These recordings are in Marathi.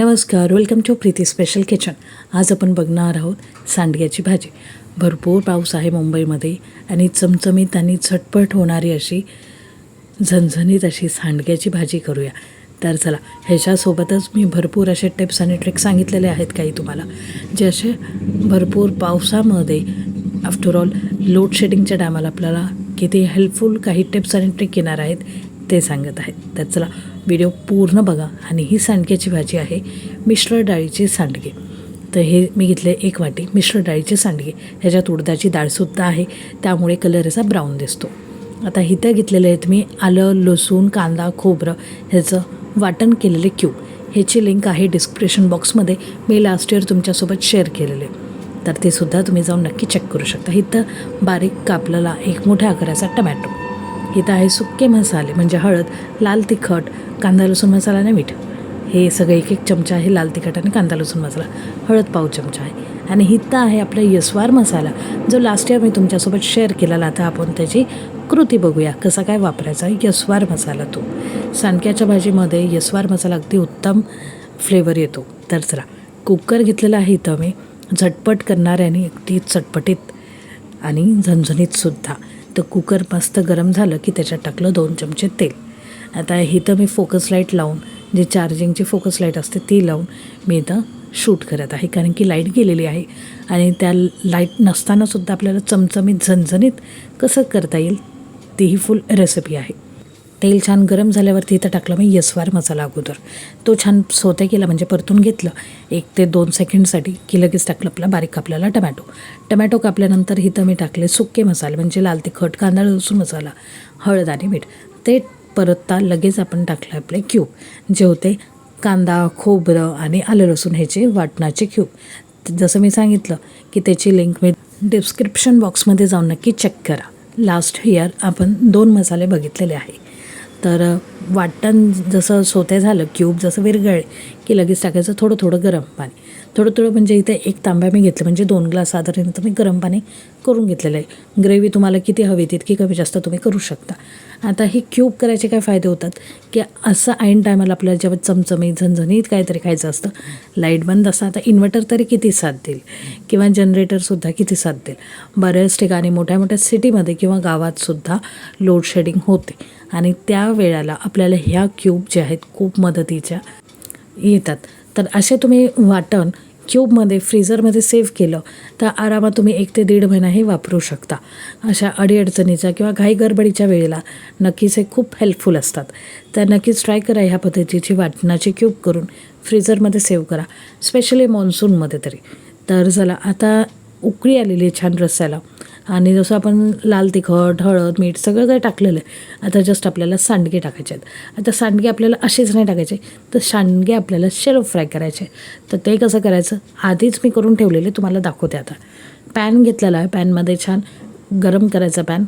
नमस्कार welcome to Preeti special kitchen आज आपण बघणार आहोत सांडग्याची भाजी. भरपूर पाऊस आहे मुंबईमध्ये आणि चमचमीत आणि झटपट होणारी अशी झणझणीत अशी सांडग्याची भाजी करूया. तर चला ह्याच्यासोबतच मी भरपूर असे टिप्स आणि ट्रिक्स सांगितलेले आहेत काही तुम्हाला जे असे भरपूर पावसामध्ये आफ्टर ऑल लोड शेडिंगच्या टायमाला आपल्याला किती हेल्पफुल काही टिप्स आणि ट्रिक येणार आहेत ते सांगत आहेत. तर चला व्हिडिओ पूर्ण बघा आणि ही सांडग्याची भाजी आहे मिश्र डाळीचे सांडगे. तर हे मी घेतले एक वाटी मिश्र डाळीचे सांडगे. ह्याच्यात उडदाची डाळसुद्धा आहे. त्यामुळे कलर असा ब्राऊन दिसतो. आता इथं घेतलेले आहेत मी आलं लसूण कांदा खोबरं ह्याचं वाटण केलेले क्यूब. ह्याची लिंक आहे डिस्क्रिप्शन बॉक्समध्ये. मी लास्ट इयर तुमच्यासोबत शेअर केलेले. तर ते सुद्धा तुम्ही जाऊन नक्की चेक करू शकता. इथं बारीक कापलेला एक मोठ्या आकाराचा टमॅटो. इथं आहे सुके मसाले म्हणजे हळद लाल तिखट कांदा लसूण मसाला आणि मीठ. हे सगळं एक एक चमचा आहे लाल तिखट आणि कांदा लसूण मसाला. हळद पाव चमचा आहे. आणि हिथं आहे आपला यस्वार मसाला जो लास्ट इयर मी तुमच्यासोबत शेअर केलेला आता आपण त्याची कृती बघूया. कसा काय वापरायचा यस्वार मसाला तो. सांडक्याच्या भाजीमध्ये यस्वार मसाला अगदी उत्तम फ्लेवर येतो. तर चला कुकर घेतलेला आहे इथं मी. झटपट करणाऱ्याने अगदी चटपटीत आणि झणझणीतसुद्धा तर कुकर मस्त गरम झालं की त्याच्यात टाकलं दोन चमचे तेल. आता इथं मी फोकस लाइट लावून जे चार्जिंगची फोकस लाइट असते ती लावून मी इथं शूट करत आहे. कारण की लाइट गेलेली आहे आणि त्या लाइट नसतानासुद्धा आपल्याला चमचमीत झणझणीत कसं करता येईल तीही फुल रेसिपी आहे. तेल छान गरम झाल्यावरती इथं टाकलं. मी यस्वार मसाला अगोदर. तो छान सोते केला म्हणजे परतून घेतलं. एक ते दोन सेकंडसाठी की लगेच टाकलं आपला बारीक कापलेला टमॅटो. टमॅटो कापल्यानंतर इथं मी टाकले सुके मसाले म्हणजे लाल तिखट कांदा लसूण मसाला हळद आणि मीठ. ते परतता लगेच आपण टाकलं आपले क्यूब जे होते कांदा खोबरं आणि आलं लसूण ह्याचे वाटणाचे क्यूब. जसं मी सांगितलं की त्याची लिंक मी डिस्क्रिप्शन बॉक्समध्ये जाऊन नक्की चेक करा. लास्ट इयर आपण दोन मसाले बघितलेले आहे. तर वाटण जसं सोते झालं क्यूब जसं विरगळे की लगेच टाकायचं थोडं थोडं गरम पाणी. थोडं थोडं म्हणजे इथे एक तांब्या मी घेतलं म्हणजे दोन ग्लास साधारणतः मी गरम पाणी करून घेतलेलं आहे. ग्रेव्ही तुम्हाला किती हवी तितकी कमी जास्त तुम्ही करू शकता. आता हे क्यूब करायचे काय फायदे होतात? की असं ऐन टायमाला आपल्याला जेव्हा चमचमीत झणझणीत काहीतरी खायचं असतं लाइट बंद असतं आता इन्व्हर्टर तरी किती साथ देईल? किंवा जनरेटरसुद्धा किती साथ देईल? बऱ्याच ठिकाणी मोठ्या मोठ्या सिटीमध्ये किंवा गावातसुद्धा लोड शेडिंग होते. आणि त्या वेळेला आपल्याला ह्या क्यूब ज्या आहेत खूप मदतीच्या येतात. तर असे तुम्ही वाटण क्यूबमध्ये फ्रीझरमध्ये सेव्ह केलं तर आरामात तुम्ही एक ते दीड महिना हे वापरू शकता. अशा अडीअडचणीच्या किंवा घाई गडबडीच्या वेळेला नक्कीच हे खूप हेल्पफुल असतात. तर नक्कीच ट्राय करा ह्या पद्धतीची वाटणाची क्यूब करून. फ्रीझरमध्ये सेव्ह करा स्पेशली मान्सूनमध्ये तरी. तर चला आता उकळी आलेली आहे छान रस्स्याला आणि जसं आपण लाल तिखट हळद मीठ सगळं काही टाकलेलं आहे आता जस्ट आपल्याला सांडगे टाकायचे आहेत. आता सांडगे आपल्याला असेच नाही टाकायचे तर सांडगे आपल्याला शेलो फ्राय करायचे तर ते कसं करायचं? आधीच मी करून ठेवलेले तुम्हाला दाखवते आता. पॅन घेतलेला आहे पॅनमध्ये छान गरम करायचं पॅन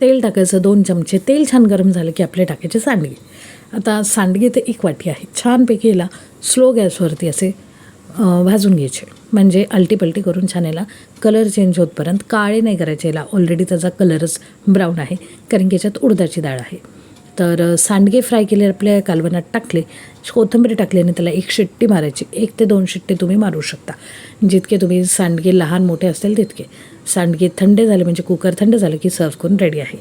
तेल टाकायचं दोन चमचे. तेल छान गरम झालं की आपले टाकायचे सांडगे. आता सांडगे ते एक वाटी आहे. छानपैकी याला स्लो गॅसवरती असे भाजून घ्यायचे. म्हणजे अल्टीपल्टी करून छान याला कलर चेंज होतपर्यंत काळे नाही करायचे. याला ऑलरेडी त्याचा कलरच ब्राऊन आहे कारण की याच्यात उडदाची डाळ आहे. तर सांडगे फ्राय केले आपल्या कालवनात टाकले कोथिंबीर टाकली आणि त्याला एक शिट्टी मारायची. एक ते दोन शिट्टी तुम्ही मारू शकता. जितके तुम्ही सांडगे लहान मोठे असतील तितके. सांडगे थंड झाले म्हणजे कुकर थंड झालं की सर्व करून रेडी आहे.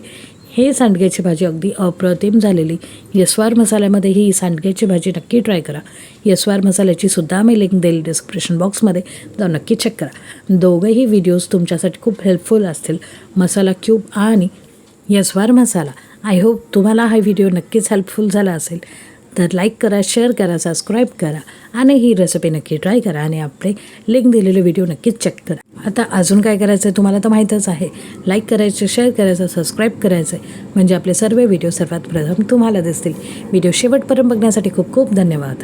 हे सांडग्याची भाजी अगदी अप्रतिम झालेली. यस्वार मसाल्यामध्ये ही सांडग्याची भाजी नक्की ट्राय करा. यस्वार मसाल्याची सुद्धा मी लिंक देईल डिस्क्रिप्शन बॉक्समध्ये जाऊन नक्की चेक करा. दोघंही व्हिडिओज तुमच्यासाठी खूप हेल्पफुल असतील. मसाला क्यूब आणि यस्वार मसाला. आय होप तुम्हाला हा व्हिडिओ नक्कीच हेल्पफुल झाला असेल. तर लाईक करा शेअर करा सबस्क्राईब करा आणि ही रेसिपी नक्की ट्राय करा आणि आपले लिंक दिलेले व्हिडिओ नक्कीच चेक करा. आता अजून काय करायचं आहे तुम्हाला तर माहीतच आहे. लाईक करायचं शेअर करायचं सबस्क्राईब करायचं आहे म्हणजे आपले सर्व व्हिडिओ सर्वात प्रथम तुम्हाला दिसतील. व्हिडिओ शेवटपर्यंत बघण्यासाठी खूप खूप धन्यवाद.